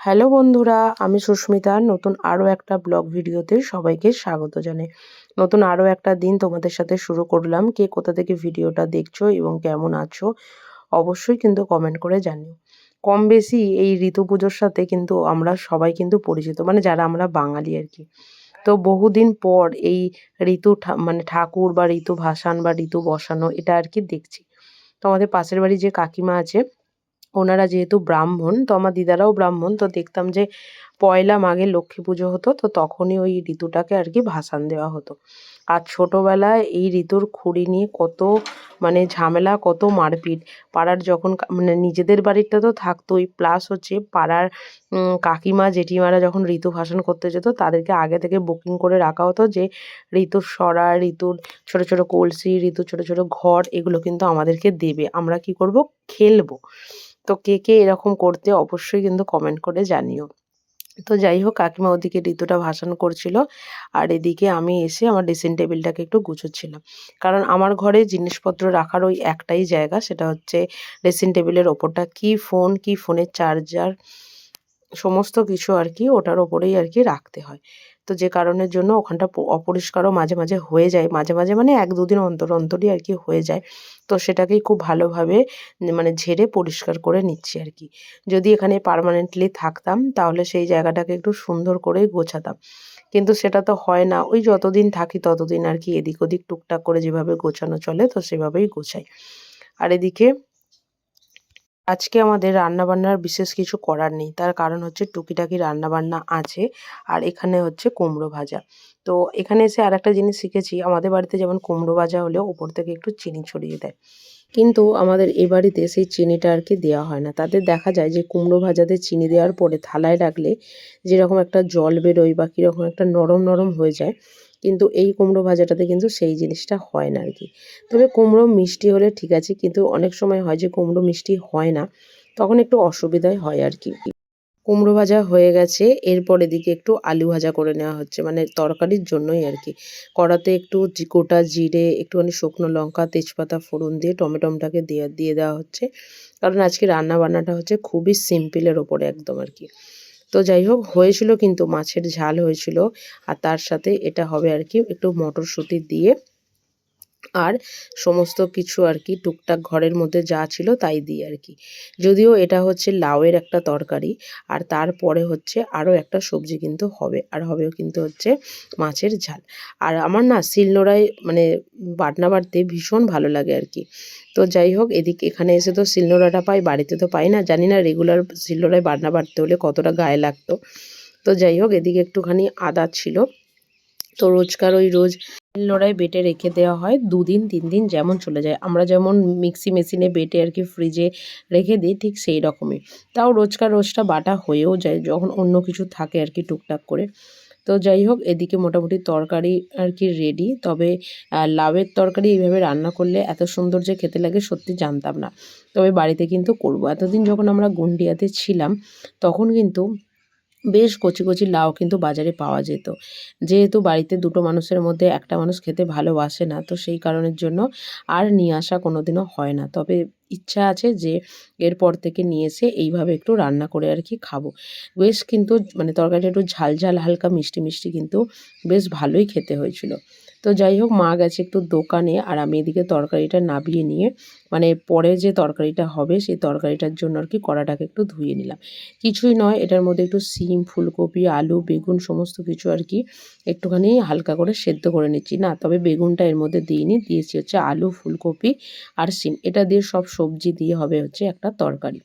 Hello বন্ধুরা, আমি সুস্মিতা। নতুন আরও একটা ব্লগ ভিডিওতে সবাইকে স্বাগত জানাই। নতুন আরও একটা দিন তোমাদের সাথে শুরু করলাম। কে কোথা থেকে ভিডিওটা দেখছ এবং কেমন আছো, অবশ্যই কিন্তু কমেন্ট করে জানিও। কম বেশি এই ঋতু পুজোর সাথে কিন্তু আমরা সবাই কিন্তু পরিচিত মানে যারা আমরা বাঙালি আর কি। তো বহুদিন পর এই ঋতু মানে ঠাকুর বা ঋতু ভাসান বা ঋতু বসানো এটা আর কি দেখছি। তো আমাদের পাশের বাড়ি যে কাকিমা আছে ওনারা যেহেতু ব্রাহ্মণ তো আমার দিদারাও ব্রাহ্মণ তো দেখতাম যে পয়লা মাঘে লক্ষ্মী পুজো হতো, তো তখনই ওই ঋতুটাকে আর কি ভাসান দেওয়া হতো। আর ছোটোবেলায় এই ঋতুর খুঁড়ি নিয়ে কত মানে ঝামেলা, কত মারপিট। পাড়ার যখন মানে নিজেদের বাড়িটা তো থাকতোই প্লাস হচ্ছে পাড়ার কাকিমা, জেঠিমারা যখন ঋতু ভাসান করতে যেত, তাদেরকে আগে থেকে বুকিং করে রাখা হতো যে, ঋতুর সরা, ঋতুর ছোট ছোট কলসি, ঋতুর ছোট ছোট ঘর, এগুলো কিন্তু আমাদেরকে দেবে। আমরা কি করব? খেলব। তো কে কে এরকম করতে অবশ্যই কিন্তু কমেন্ট করে জানিও। তো যাই হোক কাকিমা ওদিকে ঋতুটা ভাসান করছিল। আর এদিকে আমি এসে আমার ড্রেসিং টেবিলটাকে একটু গুছোচ্ছিলাম। কারণ আমার ঘরে জিনিসপত্র রাখার ওই একটাই জায়গা, সেটা হচ্ছে ড্রেসিং টেবিলের ওপরটা। কি ফোন কি ফোনের চার্জার সমস্ত কিছু আর কি ওটার ওপরেই আর কি রাখতে হয়। তো যে কারণের জন্য ওখানটা অপরিষ্কারও মাঝে মাঝে হয়ে যায়। মাঝে মাঝে মানে এক দুদিন অন্তর, অন্তরই আর কি হয়ে যায়। তো সেটাকেই খুব ভালোভাবে মানে ঝেড়ে পরিষ্কার করে নিচ্ছি আর কি। যদি এখানে পারমানেন্টলি থাকতাম, তাহলে সেই জায়গাটাকে একটু সুন্দর করে গোছাতাম। কিন্তু সেটা তো হয় না। ওই যতদিন থাকি ততদিন আর কি এদিক ওদিক টুকটাক করে যেভাবে গোছানো চলে, তো সেভাবেই গোছাই। আর এদিকে আজকে আমাদের রান্নাবান্নার বিশেষ কিছু করার নেই। তার কারণ হচ্ছে টুকিটাকি রান্নাবান্না আছে আর এখানে হচ্ছে কুমড়ো ভাজা। তো এখানে এসে আর একটা জিনিস শিখেছি, আমাদের বাড়িতে যেমন কুমড়ো ভাজা হলেও ওপর থেকে একটু চিনি ছড়িয়ে দেয়। কিন্তু আমাদের এ বাড়িতে সেই চিনিটা আর কি দেওয়া হয় না। তাদের দেখা যায় যে কুমড়ো ভাজাতে চিনি দেওয়ার পরে থালায় রাখলে যেরকম একটা জল বেরোয় বা কীরকম একটা নরম নরম হয়ে যায় কিন্তু এই কুমড়ো ভাজাটাতে কিন্তু সেই জিনিসটা হয় না আর কি তবে কুমড়ো মিষ্টি হলে ঠিক আছে, কিন্তু অনেক সময় হয় যে কুমড়ো মিষ্টি হয় না, তখন একটু অসুবিধাই হয় আর কি কুমড়ো ভাজা হয়ে গেছে, এরপর এদিকে একটু আলু ভাজা করে নেওয়া হচ্ছে মানে তরকারির জন্যই আর কি কড়াতে একটু গোটা জিরে, একটুখানি শুকনো লঙ্কা, তেজপাতা, ফোড়ন দিয়ে টমেটোমটাকে দিয়ে দিয়ে দেওয়া হচ্ছে। কারণ আজকে রান্না বান্নাটা হচ্ছে খুবই সিম্পলের ওপরে একদম আর কি তো যাই হোক, হয়েছিল কিন্তু, মাছের ঝাল হয়েছিল। আর তার সাথে এটা হবে আর কি, একটু মটরশুঁটি দিয়ে আর সমস্ত কিছু আর কি টুকটাক ঘরের মধ্যে যা ছিল তাই দিয়ে আর কি। যদিও এটা হচ্ছে লাউয়ের একটা তরকারি, আর তারপরে হচ্ছে আরও একটা সবজি কিন্তু হবে, আর হবেও কিন্তু হচ্ছে মাছের ঝাল। আর আমার না শিলনোড়ায় মানে বাটনা বাটতে ভীষণ ভালো লাগে আর কি। তো যাই হোক, এদিক এখানে এসে তো শিলনোড়াটা পাই, বাড়িতে তো পাই না, জানি না রেগুলার শিলনোড়ায় বাটনা বাড়তে হলে কতটা গায়ে লাগতো। তো যাই হোক, এদিকে একটুখানি আদা ছিল। তো রোজকার ওই রোজ লোড়ায় বেটে রেখে দেওয়া হয়, দুদিন, তিন দিন যেমন চলে যায়। আমরা যেমন মিক্সি মেশিনে বেটে আর কি ফ্রিজে রেখে দিই, ঠিক সেই রকমই। তাও রোজকার রোজটা বাটা হয়েও যায় যখন অন্য কিছু থাকে আর কি টুকটাক করে। তো যাই হোক, এদিকে মোটামুটি তরকারি আর কি রেডি তবে লাভের তরকারি এইভাবে রান্না করলে এত সুন্দর যে খেতে লাগে সত্যি জানতাম না। তবে বাড়িতে কিন্তু করব। এতদিন যখন আমরা গুন্ডিয়াতে ছিলাম, তখন কিন্তু বেশ কচি কচি লাউ কিন্তু বাজারে পাওয়া যেত। যেহেতু বাড়িতে দুটো মানুষের মধ্যে একটা মানুষ খেতে ভালোবাসে না, তো সেই কারণের জন্য আর নিয়ে আসা কোনোদিনও হয় না। তবে ইচ্ছা আছে যে এরপর থেকে নিয়ে এসে এইভাবে একটু রান্না করে আর কি খাব। বেশ কিন্তু মানে তরকারিটা একটু ঝাল ঝাল, হালকা মিষ্টি মিষ্টি কিন্তু বেশ ভালোই খেতে হয়েছিল। তো যাই হোক, মা গেছে একটু দোকানে আর আমি এদিকে তরকারিটা নাবিয়ে নিয়ে মানে পরে যে তরকারিটা হবে সেই তরকারিটার জন্য আর কি কড়াটাকে একটু ধুয়ে নিলাম। কিছুই নয়, এটার মধ্যে একটু সিম, ফুলকপি, আলু, বেগুন সমস্ত কিছু আর কি একটুখানি হালকা করে সেদ্ধ করে নিচ্ছি। না, তবে বেগুনটা এর মধ্যে দিইনি, দিয়েছি হচ্ছে আলু, ফুলকপি আর সিম। এটা দিয়ে সব সবজি দিয়ে হবে হচ্ছে একটা তরকারি।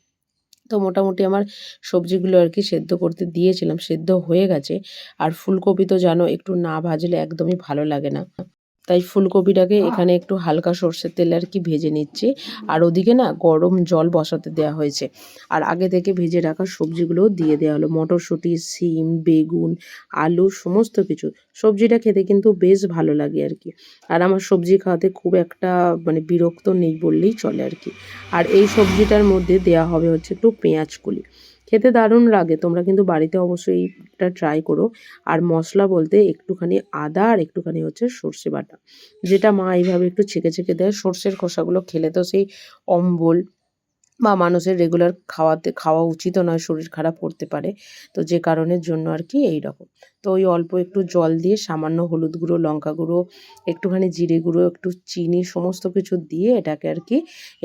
তো মোটামুটি আমার সবজিগুলো আর কি সেদ্ধ করতে দিয়েছিলাম, সেদ্ধ হয়ে গেছে। আর ফুলকপি তো জানো একটু না ভাজলে একদমই ভালো লাগে না। তাই ফুলকপিটাকে এখানে একটু হালকা সর্ষের তেল আর কি ভেজে নিচ্ছি। আর ওদিকে না গরম জল বসাতে দেওয়া হয়েছে। আর আগে থেকে ভেজে রাখা সবজিগুলোও দিয়ে দেওয়া হলো। মটরশুঁটি সিম বেগুন আলু সমস্ত কিছু। সবজিটা খেতে কিন্তু বেশ ভালো লাগে আর কি। আর আমার সবজি খাওয়াতে খুব একটা মানে বিরক্ত নেই বললেই চলে আর কি। আর এই সবজিটার মধ্যে দেওয়া হবে হচ্ছে একটু পেঁয়াজ কুলি। খেতে দারুণ লাগে। তোমরা কিন্তু বাড়িতে অবশ্যই ট্রাই করো। আর মশলা বলতে একটুখানি আদা আর একটুখানি হচ্ছে সর্ষে বাটা। যেটা মা এইভাবে একটু ছেঁকে ছেঁকে দেয়। সর্ষের খোসাগুলো খেলে তো সেই অম্বল বা মানুষের রেগুলার খাওয়াতে, খাওয়া উচিতও নয়, শরীর খারাপ করতে পারে। তো যে কারণের জন্য আর কি এই রকম তো ওই অল্প একটু জল দিয়ে সামান্য হলুদ গুঁড়ো, লঙ্কা গুঁড়ো, একটুখানি জিরে গুঁড়ো, একটু চিনি সমস্ত কিছু দিয়ে এটাকে আর কি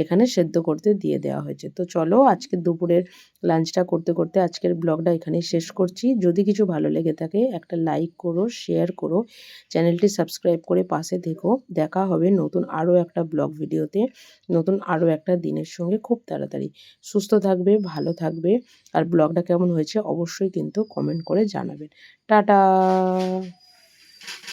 এখানে সেদ্ধ করতে দিয়ে দেওয়া হয়েছে। তো চলো আজকে দুপুরের লাঞ্চটা করতে করতে আজকের ব্লগটা এখানেই শেষ করছি। যদি কিছু ভালো লেগে থাকে একটা লাইক করো, শেয়ার করো, চ্যানেলটি সাবস্ক্রাইব করে পাশে থেকো। দেখা হবে নতুন আরও একটা ব্লগ ভিডিওতে, নতুন আরও একটা দিনের সঙ্গে খুব তাড়াতাড়ি। সুস্থ থাকবে, ভালো থাকবে, আর ব্লগটা কেমন হয়েছে অবশ্যই কিন্তু কমেন্ট করে জানাবেন। টাটা।